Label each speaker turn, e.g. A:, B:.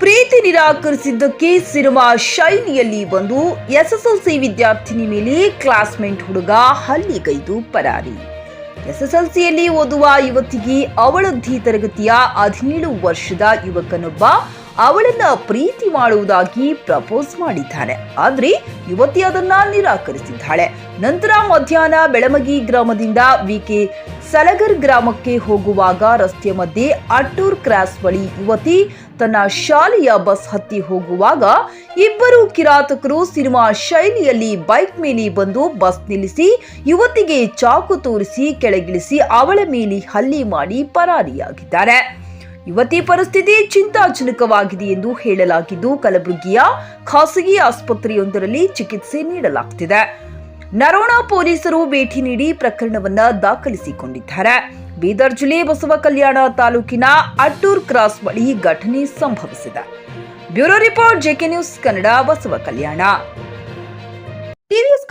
A: ಪ್ರೀತಿ ನಿರಾಕರಿಸಿದ್ದಕ್ಕೆ cinema ಶೈಲಿಯಲ್ಲಿ ಬಂದು SSLC ವಿದ್ಯಾರ್ಥಿನಿ ಮೇಲೆ ಕ್ಲಾಸ್ಮೇಟ್ ಹುಡುಗ ಹಲ್ಲಿಗೈದು ಪರಾರಿ. ಎಸ್ಎಸ್ಎಲ್ಸಿಯಲ್ಲಿ ಓದುವ ಯುವತಿಗೆ ಅವಳದ್ದಿ ತರಗತಿಯ ಹದಿನೇಳು ವರ್ಷದ ಯುವಕನೊಬ್ಬ ಅವಳನ್ನ ಪ್ರೀತಿ ಮಾಡುವುದಾಗಿ ಪ್ರಪೋಸ್ ಮಾಡಿದ್ದಾನೆ. ಆದ್ರೆ ಯುವತಿ ಅದನ್ನ ನಿರಾಕರಿಸಿದ್ದಾಳೆ. ನಂತರ ಮಧ್ಯಾಹ್ನ ಬೆಳಮಗಿ ಗ್ರಾಮದಿಂದ ವಿಕೆ ಸಲಗರ್ ಗ್ರಾಮಕ್ಕೆ ಹೋಗುವಾಗ ರಸ್ತೆ ಮಧ್ಯೆ ಅಟ್ಟೂರ್ ಕ್ರಾಸ್ ಬಳಿ ಯುವತಿ ತನ್ನ ಶಾಲೆಯ ಬಸ್ ಹತ್ತಿ ಹೋಗುವಾಗ ಇಬ್ಬರು ಕಿರಾತಕರು ಸಿನಿಮಾ ಶೈಲಿಯಲ್ಲಿ ಬೈಕ್ ಮೇಲೆ ಬಂದು ಬಸ್ ನಿಲ್ಲಿಸಿ ಯುವತಿಗೆ ಚಾಕು ತೋರಿಸಿ ಕೆಳಗಿಳಿಸಿ ಅವಳ ಮೇಲೆ ಹಲ್ಲಿ ಮಾಡಿ ಪರಾರಿಯಾಗಿದ್ದಾರೆ. ಯುವತಿ ಪರಿಸ್ಥಿತಿ ಚಿಂತಾಜನಕವಾಗಿದೆ ಎಂದು ಹೇಳಲಾಗಿದ್ದು, ಕಲಬುರಗಿಯ ಖಾಸಗಿ ಆಸ್ಪತ್ರೆಯೊಂದರಲ್ಲಿ ಚಿಕಿತ್ಸೆ ನೀಡಲಾಗುತ್ತಿದೆ ನರೋಣ ಪೊಲೀಸರು ಭೇಟಿ ನೀಡಿ ಪ್ರಕರಣವನ್ನ ದಾಖಲಿಸಿಕೊಂಡಿದ್ದಾರೆ. ಬೀದರ್ ಜಿಲ್ಲೆ ಬಸವ ಕಲ್ಯಾಣ ತಾಲೂಕಿನ ಅಟ್ಟೂರ್ ಕ್ರಾಸ್ ಬಳಿ ಘಟನೆ ಸಂಭವಿಸಿದೆ. Bureau report JK news Kannada Basavakalyan